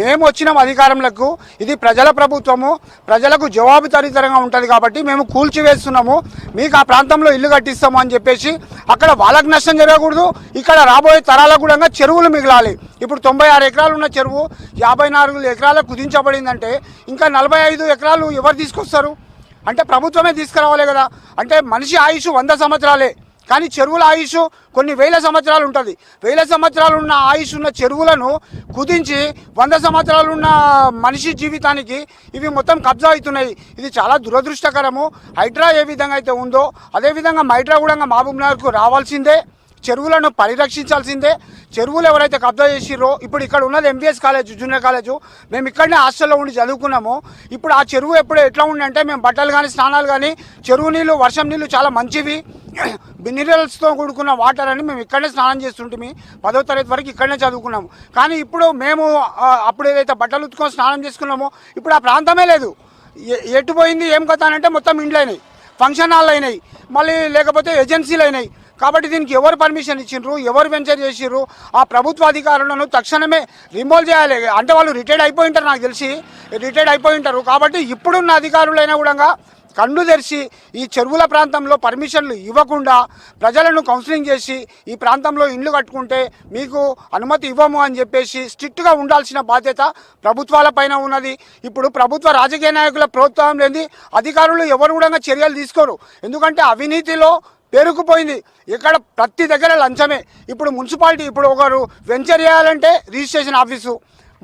మేము వచ్చిన అధికారంలకు. ఇది ప్రజల ప్రభుత్వము. ప్రజలకు జవాబుదారీతరంగా ఉంటుంది కాబట్టి మేము కూల్చివేస్తున్నాము. మీకు ఆ ప్రాంతంలో ఇల్లు కట్టిస్తాము అని చెప్పేసి అక్కడ వాళ్ళకు నష్టం జరగకూడదు. ఇక్కడ రాబోయే తరాలకు కూడా చెరువులు మిగలాలి. ఇప్పుడు తొంభై ఆరు ఎకరాలు ఉన్న చెరువు యాభై నాలుగు ఎకరాలకు కుదించబడిందంటే ఇంకా నలభై ఐదు ఎకరాలు ఎవరు తీసుకొస్తారు? అంటే ప్రభుత్వమే తీసుకురావాలి కదా. అంటే మనిషి ఆయుష్ వంద సంవత్సరాలే. కానీ చెరువుల ఆయుష్ కొన్ని వేల సంవత్సరాలు ఉంటుంది. వేల సంవత్సరాలు ఉన్న ఆయుష్ ఉన్న చెరువులను కుదించి వంద సంవత్సరాలు ఉన్న మనిషి జీవితానికి ఇవి మొత్తం కబ్జా అవుతున్నాయి. ఇది చాలా దురదృష్టకరము. హైడ్రా ఏ విధంగా అయితే ఉందో అదేవిధంగా మైడ్రా కూడా మహబూబ్ నగర్కు రావాల్సిందే. చెరువులను పరిరక్షించాల్సిందే. చెరువులు ఎవరైతే కబ్జా చేసిర్రో ఇప్పుడు ఇక్కడ ఉన్నది ఎంబీఎస్ కాలేజ్ జూనియర్ కాలేజ్ మేము ఇక్కడనే హాస్టల్లో ఉండి చదువుకున్నాము. ఇప్పుడు ఆ చెరువు ఎప్పుడు ఎట్లా ఉండంటే మేము బట్టలు కానీ స్నానాలు కానీ చెరువు నీళ్ళు వర్షం నీళ్ళు చాలా మంచివి. <clears throat> మినరల్స్తో కూడుకున్న వాటర్ అని మేము ఇక్కడనే స్నానం చేస్తుంటే పదో తరగతి వరకు ఇక్కడనే చదువుకున్నాము. కానీ ఇప్పుడు మేము అప్పుడు ఏదైతే బట్టలు ఉత్తుకొని స్నానం చేసుకున్నామో ఇప్పుడు ఆ ప్రాంతమే లేదు. ఎటు పోయింది ఏం కథ అంటే మొత్తం ఇండ్లు అయినాయి ఫంక్షన్ హాల్ అయినాయి మళ్ళీ లేకపోతే ఏజెన్సీలు అయినాయి కాబట్టి దీనికి ఎవరు పర్మిషన్ ఇచ్చిండ్రు? ఎవరు వెంచర్ చేసిర్రు? ఆ ప్రభుత్వ అధికారులను తక్షణమే రిమూవ్ చేయాలి. అంటే వాళ్ళు రిటైర్డ్ అయిపోయి ఉంటారు నాకు తెలిసి. రిటైర్డ్ అయిపోయి ఉంటారు కాబట్టి ఇప్పుడున్న అధికారులైనా కూడా కన్ను తెరిచి ఈ చెరువుల ప్రాంతంలో పర్మిషన్లు ఇవ్వకుండా ప్రజలను కౌన్సిలింగ్ చేసి ఈ ప్రాంతంలో ఇండ్లు కట్టుకుంటే మీకు అనుమతి ఇవ్వము అని చెప్పేసి స్ట్రిక్ట్గా ఉండాల్సిన బాధ్యత ప్రభుత్వాల పైన ఉన్నది. ఇప్పుడు ప్రభుత్వ రాజకీయ నాయకుల ప్రోత్సాహం లేని అధికారులు ఎవరు కూడా చర్యలు తీసుకోరు. ఎందుకంటే అవినీతిలో పేరుకుపోయింది. ఇక్కడ ప్రతి దగ్గర లంచమే. ఇప్పుడు మున్సిపాలిటీ ఇప్పుడు ఒకరు వెంచర్ చేయాలంటే రిజిస్ట్రేషన్ ఆఫీసు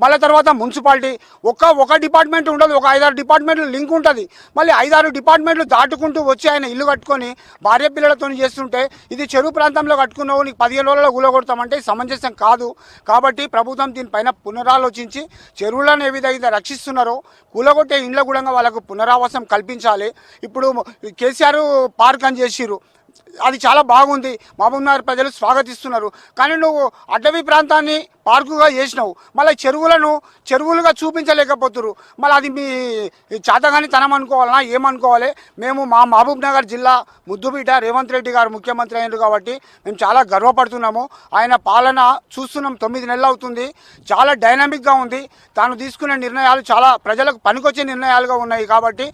మళ్ళీ తర్వాత మున్సిపాలిటీ. ఒక్క ఒక డిపార్ట్మెంట్ ఉండదు. ఒక ఐదారు డిపార్ట్మెంట్లు లింక్ ఉంటుంది. మళ్ళీ ఐదారు డిపార్ట్మెంట్లు దాటుకుంటూ వచ్చి ఆయన ఇల్లు కట్టుకొని భార్య పిల్లలతో చేస్తుంటే ఇది చెరువు ప్రాంతంలో కట్టుకున్నావు నీకు పదిహేను రోజుల్లో కూలగొడతామంటే సమంజసం కాదు. కాబట్టి ప్రభుత్వం దీనిపైన పునరాలోచించి చెరువులను ఏ విధంగా రక్షిస్తున్నారో కూలగొట్టే ఇండ్ల కూడా వాళ్ళకు పునరావాసం కల్పించాలి. ఇప్పుడు కేసీఆర్ పార్క్ అని చేసిరు అది చాలా బాగుంది. మహబూబ్నగర్ ప్రజలు స్వాగతిస్తున్నారు. కానీ నువ్వు అటవీ ప్రాంతాన్ని పార్కుగా చేసినావు. మళ్ళీ చెరువులను చెరువులుగా చూపించలేకపోతున్నారు మళ్ళీ అది మీ చేతగాని తనం అనుకోవాలన్నా ఏమనుకోవాలి? మేము మా మహబూబ్ నగర్ జిల్లా ముద్దుబిడ్డ రేవంత్ రెడ్డి గారు ముఖ్యమంత్రి అయినారు కాబట్టి మేము చాలా గర్వపడుతున్నాము. ఆయన పాలన చూస్తున్నాం. తొమ్మిది నెలలు అవుతుంది. చాలా డైనామిక్గా ఉంది. తాను తీసుకునే నిర్ణయాలు చాలా ప్రజలకు పనికొచ్చే నిర్ణయాలుగా ఉన్నాయి కాబట్టి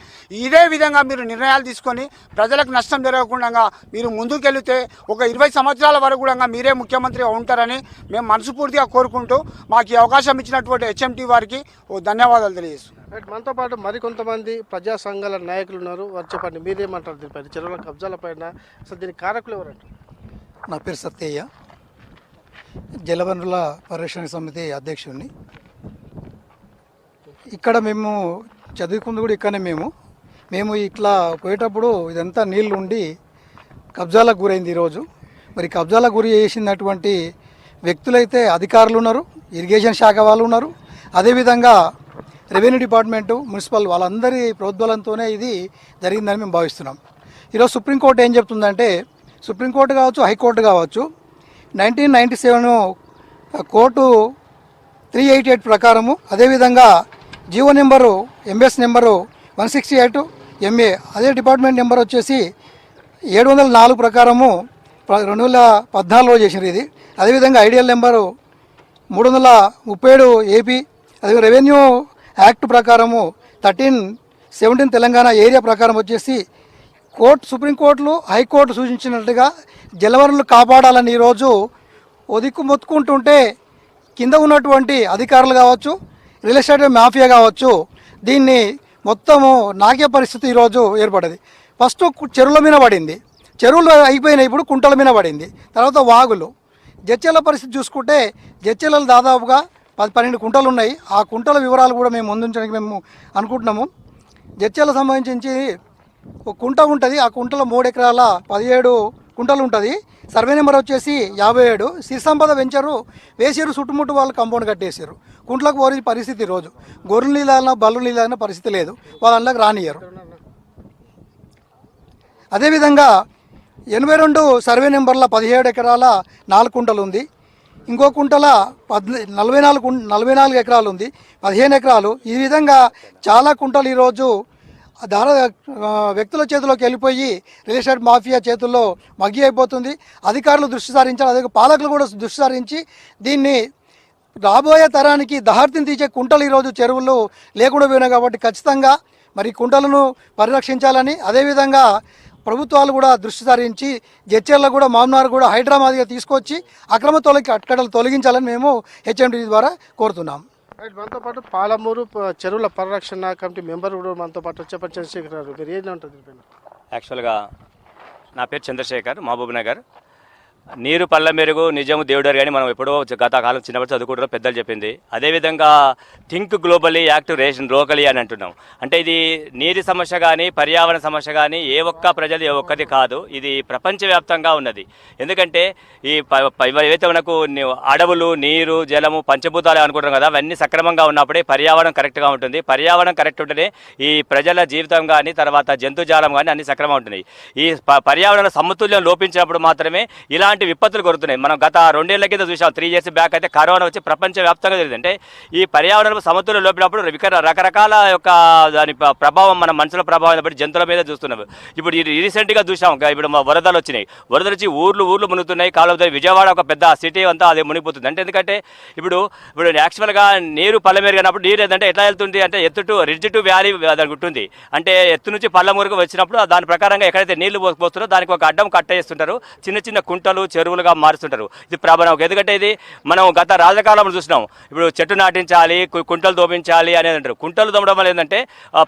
ఇదే విధంగా మీరు నిర్ణయాలు తీసుకొని ప్రజలకు నష్టం జరగకుండా మీరు ముందుకెళ్తే ఒక ఇరవై సంవత్సరాల వరకు కూడా మీరే ముఖ్యమంత్రిగా ఉంటారని మేము మనస్ఫూర్తిగా కోరుకుంటూ మాకు ఈ అవకాశం ఇచ్చినటువంటి హెచ్ఎంటీ వారికి ఓ ధన్యవాదాలు తెలియజేస్తున్నాం. రైట్ మనతో పాటు మరికొంతమంది ప్రజా సంఘాల నాయకులు ఉన్నారు. వారు చెప్పండి మీరేమంటారు దీనిపైన చెరువుల కబ్జాల పైన. అసలు దీనికి కారకులు ఎవరంటారు నా పేరు సత్యయ్య. జలవనరుల పరిరక్షణ సమితి అధ్యక్షుడిని. ఇక్కడ మేము చదువుకుంది కూడా ఇక్కడనే మేము. మేము ఇట్లా పోయేటప్పుడు ఇదంతా నీళ్ళు ఉండి కబ్జాలకు గురైంది ఈరోజు. మరి కబ్జాలకు గురి చేసినటువంటి వ్యక్తులైతే అధికారులు ఉన్నారు ఇరిగేషన్ శాఖ వాళ్ళు ఉన్నారు. అదేవిధంగా రెవెన్యూ డిపార్ట్మెంటు మున్సిపల్ వాళ్ళందరి ప్రోద్బలంతోనే ఇది జరిగిందని మేము భావిస్తున్నాం. ఈరోజు సుప్రీంకోర్టు ఏం చెప్తుందంటే సుప్రీంకోర్టు కావచ్చు హైకోర్టు కావచ్చు nineteen ninety seven court three eighty eight ప్రకారము అదేవిధంగా GO number MS number one sixty eight MA అదే డిపార్ట్మెంట్ నెంబర్ వచ్చేసి ఏడు వందల నాలుగు ప్రకారము రెండు వేల పద్నాలుగులో చేసినారు ఇది. అదేవిధంగా ఐడియల్ నెంబరు మూడు వందల ముప్పై ఏడు ఏపీ అదే రెవెన్యూ యాక్ట్ ప్రకారము థర్టీన్ సెవెంటీన్ తెలంగాణ ఏరియా ప్రకారం వచ్చేసి కోర్టు సుప్రీంకోర్టులు హైకోర్టు సూచించినట్టుగా జలవనరులు కాపాడాలని ఈరోజు ఒదిక్కు మొత్తుకుంటుంటే కింద ఉన్నటువంటి అధికారులు కావచ్చు రియల్ ఎస్టేట్ మాఫియా కావచ్చు దీన్ని మొత్తము నాకే పరిస్థితి ఈరోజు ఏర్పడింది ఫస్ట్ చెరువుల మీద పడింది. చెరువులు అయిపోయినాయి ఇప్పుడు కుంటల మీద పడింది. తర్వాత వాగులు. జడ్చెల పరిస్థితి చూసుకుంటే జడ్చెలలో దాదాపుగా పది పన్నెండు కుంటలు ఉన్నాయి. ఆ కుంటల వివరాలు కూడా మేము ముందుంచడానికి మేము అనుకుంటున్నాము. జడ్చెల సంబంధించి ఒక కుంట ఉంటుంది. ఆ కుంటలో మూడు ఎకరాల పదిహేడు కుంటలు ఉంటుంది. సర్వే నెంబర్ వచ్చేసి యాభై ఏడు. సిరిసంపద వెంచరు వేసారు చుట్టుముట్టు వాళ్ళు కాంపౌండ్ కట్టేసారు కుంట్లకు పోరే పరిస్థితి రోజు. గొర్రెలు నీళ్ళ బల్లు నీళ్ళ పరిస్థితి లేదు. వాళ్ళ అందులోకి రానియరు అదేవిధంగా ఎనభై రెండు సర్వే నెంబర్ల పదిహేడు ఎకరాల నాలుగు కుంటలు ఉంది. ఇంకో కుంటల పద్ నలభై నాలుగు కుం- నలభై నాలుగు ఎకరాలు ఉంది. పదిహేను ఎకరాలు. ఈ విధంగా చాలా కుంటలు ఈరోజు ధార వ్యక్తుల చేతిలోకి వెళ్ళిపోయి రియల్ ఎస్టేట్ మాఫియా చేతుల్లో మగ్గి అయిపోతుంది. అధికారులు దృష్టి సారించాలి. అదే పాలకులు కూడా దృష్టి సారించి దీన్ని రాబోయే తరానికి దహార్తిని తీసే కుంటలు ఈరోజు చెరువులు లేకుండా పోయినాయి కాబట్టి ఖచ్చితంగా మరి కుంటలను పరిరక్షించాలని అదేవిధంగా ప్రభుత్వాలు కూడా దృష్టి సారించి జడ్చర్ల కూడా మామనార్ కూడా హైదరాబాద్గా తీసుకొచ్చి అక్రమ తొలగి అట్కడలు తొలగించాలని మేము హెచ్ఎండి ద్వారా కోరుతున్నాం. రైట్ మనతో పాటు పాలమూరు చెరువుల పరిరక్షణ కమిటీ మెంబర్ కూడా మనతో పాటు చెప్పండి చంద్రశేఖర్ గారు మీరు ఏం ఉంటుంది దీనిపైన? యాక్చువల్గా నా పేరు చంద్రశేఖర్ మహబూబ్ నగర్. నీరు పళ్ళ మెరుగు నిజము దేవుడారు కానీ మనం ఎప్పుడో గత కాలం చిన్నప్పుడు చదువుకుంటారో పెద్దలు చెప్పింది. అదేవిధంగా think globally act ration locally అని అంటున్నాం. అంటే ఇది నీరు సమస్య కానీ పర్యావరణ సమస్య కానీ ఏ ఒక్క ప్రజలు ఏ ఒక్కటి కాదు. ఇది ప్రపంచవ్యాప్తంగా ఉన్నది. ఎందుకంటే ఈ ఏవైతే మనకు అడవులు నీరు జలము పంచభూతాలు అనుకుంటాం కదా అవన్నీ సక్రమంగా ఉన్నప్పుడే పర్యావరణం కరెక్ట్గా ఉంటుంది. పర్యావరణం కరెక్ట్ ఉంటేనే ఈ ప్రజల జీవితం కానీ తర్వాత జంతుజాలం కానీ అన్ని సక్రమంగా ఉంటున్నాయి. ఈ పర్యావరణ సమతుల్యం లోపించినప్పుడు మాత్రమే ఇలాంటి విపత్తులు కొరుతున్నాయి మనం గత రెండేళ్ళ కింద చూసాం త్రీ ఇయర్స్ బ్యాక్ అయితే కరోనా వచ్చి ప్రపంచవ్యాప్తంగా జరిగింది అంటే ఈ పర్యావరణ సమతుల్యం లోపినప్పుడు రకరకాల యొక్క దాని ప్రభావం మన మనుషుల ప్రభావం బట్టి జంతువుల మీద చూస్తున్నాం ఇప్పుడు రీసెంట్గా చూసాం ఇప్పుడు మా వరదలు వచ్చినాయి. వరదలు వచ్చి ఊర్లు ఊర్లు మునుగుతున్నాయి. కాలువ విజయవాడ ఒక పెద్ద సిటీ అంతా అది మునిగిపోతుంది. అంటే ఎందుకంటే ఇప్పుడు ఇప్పుడు యాక్చువల్గా నీరు పల్లమెరుగనప్పుడు నీరు ఏంటంటే ఎట్లా వెళ్తుంది అంటే ఎత్తు టు రిడ్జ్ టు వ్యాలీ దానికి ఉంటుంది. అంటే ఎత్తు నుంచి పల్ల మురుగు వచ్చినప్పుడు దాని ప్రకారంగా ఎక్కడైతే నీళ్ళు పో- దానికి ఒక అడ్డం కట్టేస్తుంటారు. చిన్న చిన్న కుంటలు చెరువులుగా మారుస్తుంటారు. ఇది ప్రభావం ఎందుకంటే ఇది మనం గత రాజకాలంలో చూసినాం. ఇప్పుడు చెట్టు నాటించాలి కుంటలు తోపించాలి అనేది అంటారు. కుంటలు తోమడం వల్ల ఏంటంటే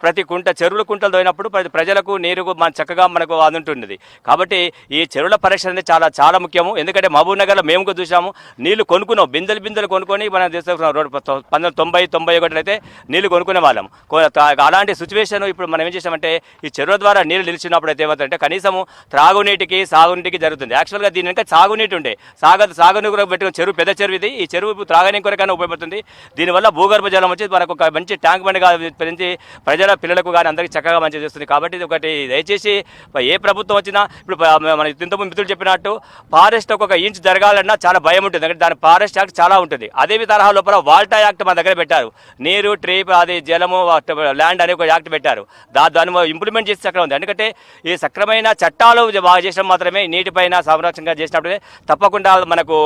ప్రతి కుంట చెరువులు కుంటలు దోయినప్పుడు ప్రతి ప్రజలకు నీరు మన చక్కగా మనకు అందుంటున్నది కాబట్టి ఈ చెరువుల పరీక్ష అనేది చాలా చాలా ముఖ్యము. ఎందుకంటే మహబూబ్ నగర్లో మేము కూడా చూసాము నీళ్ళు కొనుక్కున్నాం. బిందెలు బిందెలు కొనుక్కొని మనం తీసుకున్నాం రోడ్డు పంతొమ్మిది తొంభై తొంభై ఒకటి అయితే నీళ్ళు కొనుక్కునే వాళ్ళం. అలాంటి సిచ్యువేషన్ ఇప్పుడు మనం ఏం చేసామంటే ఈ చెరువుల ద్వారా నీళ్ళు నిలిచినప్పుడు అయితే ఏమవుతుందంటే కనీసము త్రాగునీటికి సాగునీటికి జరుగుతుంది. యాక్చువల్గా దీని వెనుక సాగునీటి ఉండే. సాగ సాగునీరు కొరకు పెట్టుకున్న చెరువు పెద్ద చెరువు ఇది. ఈ చెరువు త్రాగనీ కొరకైనా ఉపయోగపడుతుంది. దీనివల్ల భూగర్భ జలం వచ్చి మనకు ఒక మంచి ట్యాంక్ బండ్గా పెంచి ప్రజల పిల్లలకు కానీ అందరికీ చక్కగా మంచి చేస్తుంది. కాబట్టి ఇది ఒకటి దయచేసి ఏ ప్రభుత్వం వచ్చినా ఇప్పుడు మన ఇంతకుముందు మిత్రులు చెప్పినట్టు ఫారెస్ట్ ఒక ఇంచ్ జరగాలన్నా చాలా భయం ఉంటుంది. ఎందుకంటే దాని ఫారెస్ట్ యాక్ట్ చాలా ఉంటుంది. అదే తరహా లోపల వాల్టా యాక్ట్ మన దగ్గర పెట్టారు. నీరు ట్రీ అది జలము ల్యాండ్ అనే ఒక యాక్ట్ పెట్టారు. దా దాన్ని ఇంప్లిమెంట్ చేసి అక్కడ ఉంది. ఎందుకంటే ఈ సక్రమైన చట్టాలు బాగా చేసిన మాత్రమే నీటిపైన సంరక్షణగా చేసినప్పుడే తప్పకుండా మనకు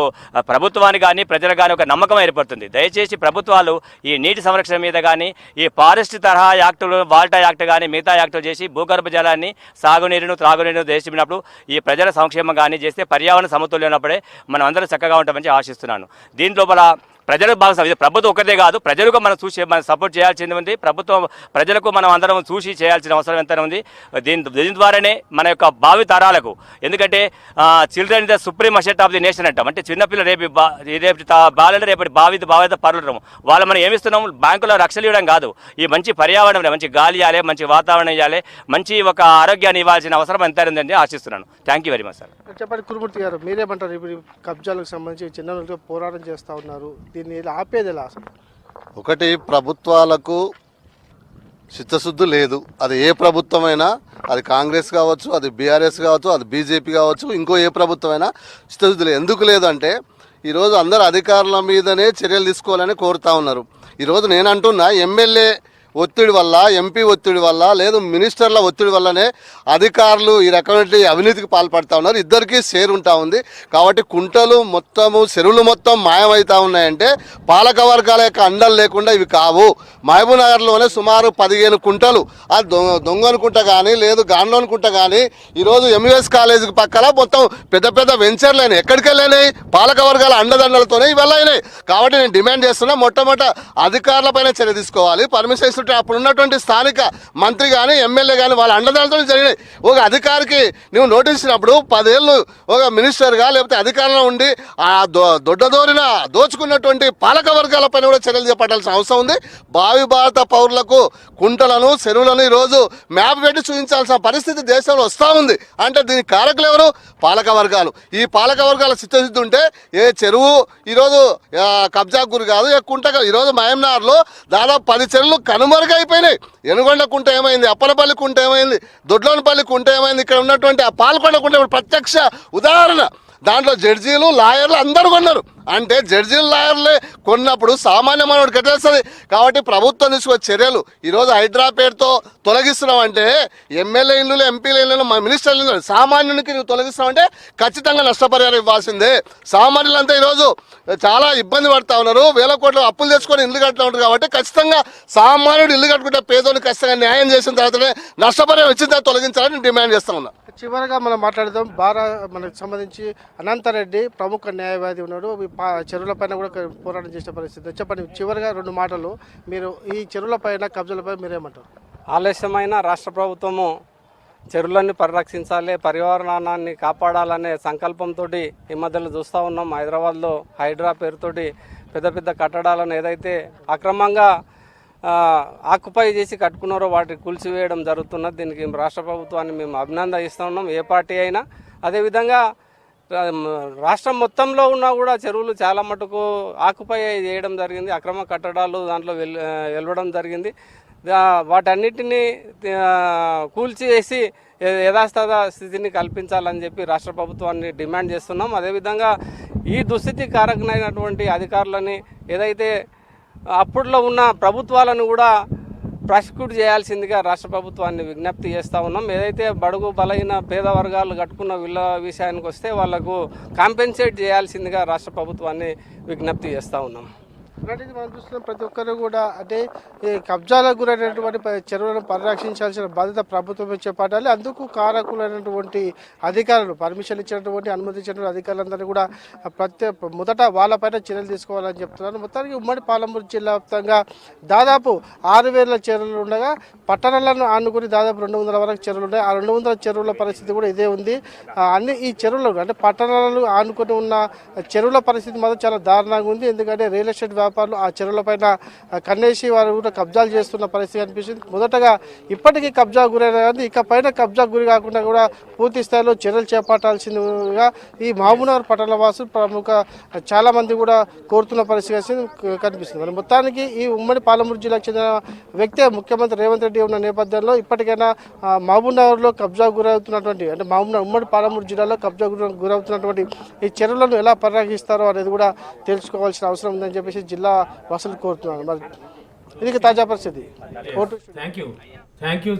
ప్రభుత్వాన్ని ప్రభుత్వానికి కానీ ప్రజలకు కానీ ఒక నమ్మకం ఏర్పడుతుంది. దయచేసి ప్రభుత్వాలు ఈ నీటి సంరక్షణ మీద కానీ ఈ ఫారెస్ట్ తరహా యాక్టులు వాల్టా యాక్ట్ కానీ మిగతా యాక్టులు చేసి భూగర్భ జలాన్ని సాగునీరును త్రాగునీరును దేశినప్పుడు ఈ ప్రజల సంక్షేమం కానీ చేస్తే పర్యావరణ సమతుల్యం ఉన్నప్పుడే మనం అందరం చక్కగా ఉంటామని ఆశిస్తున్నాను. దీని లోపల ప్రజలకు భాగస్వామ్యం ఇది ప్రభుత్వం ఒకటే కాదు ప్రజలకు మనం చూసి మనం సపోర్ట్ చేయాల్సింది ఉంది. ప్రభుత్వం ప్రజలకు మనం అందరం చూసి చేయాల్సిన అవసరం ఎంత ఉంది. దీని దీని ద్వారానే మన యొక్క భావి తరాలకు ఎందుకంటే children the supreme asset of the nation అంటాం. అంటే చిన్నపిల్ల రేపు రేపు బాలంటే రేపటి భావి భావిత పరులరం వాళ్ళు మనం ఏమిస్తున్నాం బ్యాంకులో రక్షలు ఇవ్వడం కాదు. ఈ మంచి పర్యావరణం మంచి గాలి ఇవ్వాలి మంచి వాతావరణం ఇవ్వాలి మంచి ఒక ఆరోగ్యాన్ని ఇవ్వాల్సిన అవసరం ఎంత ఉందని ఆశిస్తున్నాను. Thank you very much sir చెప్పండి కురుమూర్తి గారు మీరేమంటారు? ఇప్పుడు కబ్జాలకు సంబంధించి చిన్న పోరాటం చేస్తూ ఉన్నారు. దీన్ని ఆపేది ఎలా అసలు? ఒకటి ప్రభుత్వాలకు చిత్తశుద్ధి లేదు. అది ఏ ప్రభుత్వమైనా అది కాంగ్రెస్ కావచ్చు అది బీఆర్ఎస్ కావచ్చు అది బీజేపీ కావచ్చు ఇంకో ఏ ప్రభుత్వమైనా చిత్తశుద్ధి లేదు. ఎందుకు లేదంటే ఈరోజు అందరు అధికారుల మీదనే చర్యలు తీసుకోవాలని కోరుతా ఉన్నారు. ఈరోజు నేను అంటున్నా ఎమ్మెల్యే ఒత్తిడి వల్ల ఎంపీ ఒత్తిడి వల్ల లేదు మినిస్టర్ల ఒత్తిడి వల్లనే అధికారులు ఈ రకమైన అవినీతికి పాల్పడతా ఉన్నారు. ఇద్దరికీ షేర్ ఉంటా ఉంది. కాబట్టి కుంటలు మొత్తము చెరువులు మొత్తం మాయమవుతా ఉన్నాయంటే పాలక వర్గాల యొక్క అండలు లేకుండా ఇవి కావు. మహబూబ్ నగర్లోనే సుమారు పదిహేను కుంటలు. ఆ దొంగ దొంగను కానీ లేదు గాండ్లోని కుంట కానీ ఈరోజు ఎంయూఎస్ కాలేజీకి పక్కల మొత్తం పెద్ద పెద్ద వెంచర్లు అయినాయి. ఎక్కడికి వెళ్ళినాయి? పాలక వర్గాల అండదండలతోనే ఇవల్ల అయినాయి. కాబట్టి నేను డిమాండ్ చేస్తున్నా మొట్టమొదట అధికారులపైన చర్య తీసుకోవాలి. పర్మిషన్ ఉన్నటువంటి అప్పుడు ఉన్నటువంటి స్థానిక మంత్రి కానీ ఎమ్మెల్యే కానీ వాళ్ళ అండదండతో జరిగినాయి. ఒక అధికారికి నువ్వు నోటీస్ ఇచ్చినప్పుడు పదేళ్ళు ఒక మినిస్టర్గా లేకపోతే అధికారంలో ఉండి ఆ దొ- దొడ్డదోరిన దోచుకున్నటువంటి పాలక వర్గాలపైన కూడా చర్యలు చేపట్టాల్సిన అవసరం ఉంది. భావి భారత పౌరులకు కుంటలను చెరువులను ఈరోజు మ్యాప్ పెట్టి చూపించాల్సిన పరిస్థితి దేశంలో వస్తూ ఉంది. అంటే దీనికి కారకులు ఎవరు? పాలక వర్గాలు. ఈ పాలక వర్గాల చిత్తశుద్ధి ఉంటే ఏ చెరువు ఈరోజు కబ్జా గురి కాదు ఏ కుంట ఈరోజు మయంనార్లో దాదాపు పది చెరువులు కనుమరుగైపోయినాయి ఎనుగొండ కుంట ఏమైంది? అప్పలపల్లి కుంట ఏమైంది? దొడ్లోనపల్లి కుంట ఏమైంది? ఇక్కడ ఉన్నటువంటి ఆ పాల్కొండ కుంట ఇప్పుడు ప్రత్యక్ష ఉదాహరణ. దాంట్లో జడ్జీలు లాయర్లు అందరూ కొన్నారు. అంటే జడ్జీలు లాయర్లే కొన్నప్పుడు సామాన్య మానవుడు కట్టేస్తుంది. కాబట్టి ప్రభుత్వం తీసుకునే చర్యలు ఈరోజు హైదరాబాద్తో పేరుతో తొలగిస్తున్నాం అంటే ఎమ్మెల్యే ఇల్లు ఎంపీల ఇల్లు మా మినిస్టర్ల ఇల్లు సామాన్యునికి నువ్వు తొలగిస్తున్నావు అంటే ఖచ్చితంగా నష్టపరిహారం ఇవ్వాల్సిందే. సామాన్యులంతా ఈరోజు చాలా ఇబ్బంది పడతా ఉన్నారు. వేల కోట్లు అప్పులు తెచ్చుకొని ఇల్లు కట్టడం ఉంటారు కాబట్టి ఖచ్చితంగా సామాన్యుడు ఇల్లు కట్టుకుంటే పేదోని ఖచ్చితంగా న్యాయం చేసిన తర్వాతనే నష్టపరిహారం ఇచ్చిన తర్వాత తొలగించాలని నేను డిమాండ్ చేస్తా ఉన్నా. చివరగా మనం మాట్లాడదాం. బారా మనకు సంబంధించి అనంతరెడ్డి ప్రముఖ న్యాయవాది ఉన్నాడు. ఈ చెరువుల పైన కూడా పోరాటం చేసిన పరిస్థితి. చెప్పండి చివరిగా రెండు మాటలు. మీరు ఈ చెరువుల పైన కబ్జాలపై మీరేమంటారు? ఆలస్యమైన రాష్ట్ర ప్రభుత్వము చెరువులన్నీ పరిరక్షించాలి పర్యావరణాన్ని కాపాడాలనే సంకల్పంతో ఈ మధ్యలో చూస్తూ ఉన్నాం. హైదరాబాద్లో హైడ్రా పేరుతోటి పెద్ద పెద్ద కట్టడాలను ఏదైతే అక్రమంగా ఆక్యుపై చేసి కట్టుకున్నారో వాటిని కూల్చివేయడం జరుగుతున్నది. దీనికి రాష్ట్ర ప్రభుత్వాన్ని మేము అభినందిస్తూ ఉన్నాం. ఏ పార్టీ అయినా అదేవిధంగా రాష్ట్రం మొత్తంలో ఉన్నా కూడా చెరువులు చాలా మటుకు ఆకుపై చేయడం జరిగింది. అక్రమ కట్టడాలు దాంట్లో వెలవడం జరిగింది. వాటన్నిటినీ వాటన్నిటిని కూల్చివేసి యథాస్థాత స్థితిని కల్పించాలని చెప్పి రాష్ట్ర ప్రభుత్వాన్ని డిమాండ్ చేస్తున్నాం. అదేవిధంగా ఈ దుస్థితి కారకమైనటువంటి అధికారులని ఏదైతే అప్పట్లో ఉన్న ప్రభుత్వాలను కూడా ప్రాసిక్యూట్ చేయాల్సిందిగా రాష్ట్ర ప్రభుత్వాన్ని విజ్ఞప్తి చేస్తూ ఉన్నాం. ఏదైతే బడుగు బలహీన పేద వర్గాలు కట్టుకున్న వీళ్ళ విషయానికి వస్తే వాళ్ళకు కాంపెన్సేట్ చేయాల్సిందిగా రాష్ట్ర ప్రభుత్వాన్ని విజ్ఞప్తి చేస్తూ ఉన్నాం. అలాంటిది మనం చూస్తున్నాం ప్రతి ఒక్కరు కూడా అంటే ఈ కబ్జాలకు గురైనటువంటి చెరువులను పరిరక్షించాల్సిన బాధ్యత ప్రభుత్వమే చేపట్టాలి అందుకు కారకులైనటువంటి అధికారులు పర్మిషన్ ఇచ్చినటువంటి అనుమతి ఇచ్చినటువంటి అధికారులందరూ కూడా ప్రత్యేక మొదట వాళ్ళపైన చర్యలు తీసుకోవాలని చెప్తున్నారు. మొత్తానికి ఉమ్మడి పాలమూరు జిల్లా వ్యాప్తంగా దాదాపు ఆరు వేల చెరువులు ఉండగా పట్టణాలను ఆనుకుని దాదాపు రెండు వందల వరకు చెరువులు ఉన్నాయి. ఆ రెండు వందల చెరువుల పరిస్థితి కూడా ఇదే ఉంది. అన్ని ఈ చెరువులు అంటే పట్టణాలను ఆనుకుని ఉన్న చెరువుల పరిస్థితి మాత్రం చాలా దారుణంగా ఉంది. ఎందుకంటే రియల్ ఎస్టేట్ వ్యాపారులు ఆ చెరువులపైన కన్నేసి వారు కూడా కబ్జాలు చేస్తున్న పరిస్థితి కనిపిస్తుంది. మొదటగా ఇప్పటికీ కబ్జా గురైన కానీ ఇక పైన కబ్జా గురి కాకుండా కూడా పూర్తి స్థాయిలో చర్యలు చేపట్టాల్సిందిగా ఈ మహబూబ్నగర్ పట్టణ వాసులు ప్రముఖ చాలామంది కూడా కోరుతున్న పరిస్థితి కనిపిస్తుంది. మరి మొత్తానికి ఈ ఉమ్మడి పాలమూరు జిల్లాకు చెందిన వ్యక్తే ముఖ్యమంత్రి రేవంత్ రెడ్డి ఉన్న నేపథ్యంలో ఇప్పటికైనా మహబూబ్నగర్లో కబ్జా గురవుతున్నటువంటి అంటే మహబూబ్నగర్ ఉమ్మడి పాలమూరు జిల్లాలో కబ్జా గురవుతున్నటువంటి ఈ చెరువులను ఎలా పరిరక్షిస్తారో అనేది కూడా తెలుసుకోవాల్సిన అవసరం ఉందని చెప్పేసి జిల్లా వసలు కోరుతున్నాను మరి ఇది తాజా పరిస్థితి. Thank you thank you